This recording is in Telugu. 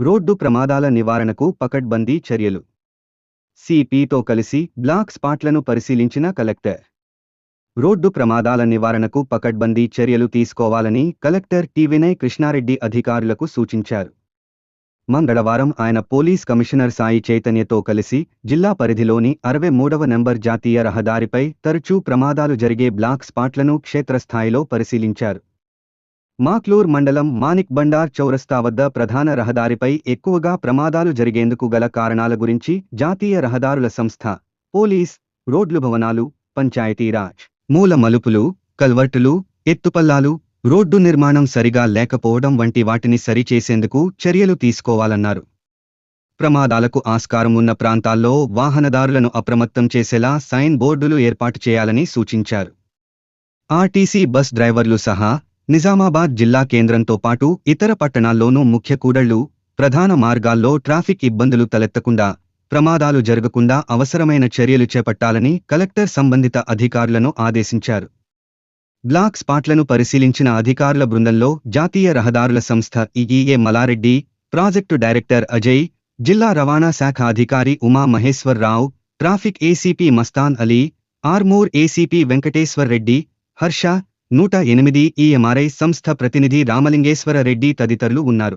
రోడ్డు ప్రమాదాల నివారణకు పకడ్బందీ చర్యలు. సిపితో కలిసి బ్లాక్ స్పాట్లను పరిశీలించిన కలెక్టర్. రోడ్డు ప్రమాదాల నివారణకు పకడ్బందీ చర్యలు తీసుకోవాలని కలెక్టర్ టి వినయ్ కృష్ణారెడ్డి అధికారులకు సూచించారు. మంగళవారం ఆయన పోలీస్ కమిషనర్ సాయి చైతన్యతో కలిసి జిల్లా పరిధిలోని అరవై మూడవ నెంబర్ జాతీయ రహదారిపై తరచూ ప్రమాదాలు జరిగే బ్లాక్ స్పాట్లను క్షేత్రస్థాయిలో పరిశీలించారు. మాక్లూర్ మండలం మానిక్ బండార్ చౌరస్తా వద్ద ప్రధాన రహదారిపై ఎక్కువగా ప్రమాదాలు జరిగేందుకు గల కారణాల గురించి జాతీయ రహదారుల సంస్థ పోలీస్ రోడ్లు భవనాలు పంచాయతీరాజ్ మూల మలుపులు కల్వర్టులు ఎత్తుపల్లాలు రోడ్డు నిర్మాణం సరిగా లేకపోవడం వంటి వాటిని సరిచేసేందుకు చర్యలు తీసుకోవాలన్నారు. ప్రమాదాలకు ఆస్కారం ఉన్న ప్రాంతాల్లో వాహనదారులను అప్రమత్తం చేసేలా సైన్ బోర్డులు ఏర్పాటు చేయాలని సూచించారు. ఆర్టీసీ బస్ డ్రైవర్లు సహా నిజామాబాద్ జిల్లా కేంద్రంతో పాటు ఇతర పట్టణాల్లోనూ ముఖ్య కూడళ్ళు ప్రధాన మార్గాల్లో ట్రాఫిక్ ఇబ్బందులు తలెత్తకుండా ప్రమాదాలు జరగకుండా అవసరమైన చర్యలు చేపట్టాలని కలెక్టర్ సంబంధిత అధికారులను ఆదేశించారు. బ్లాక్ స్పాట్లను పరిశీలించిన అధికారుల బృందంలో జాతీయ రహదారుల సంస్థ EEA Malareddy project director Ajay జిల్లా రవాణా శాఖ అధికారి Uma Maheshwar Rao traffic ACP Mastan Ali Armoor ACP Venkateshwar Reddy Harsha నూట ఎనిమిది ఈఎంఆర్ఐ సంస్థ ప్రతినిధి రామలింగేశ్వర రెడ్డి తదితరులు ఉన్నారు.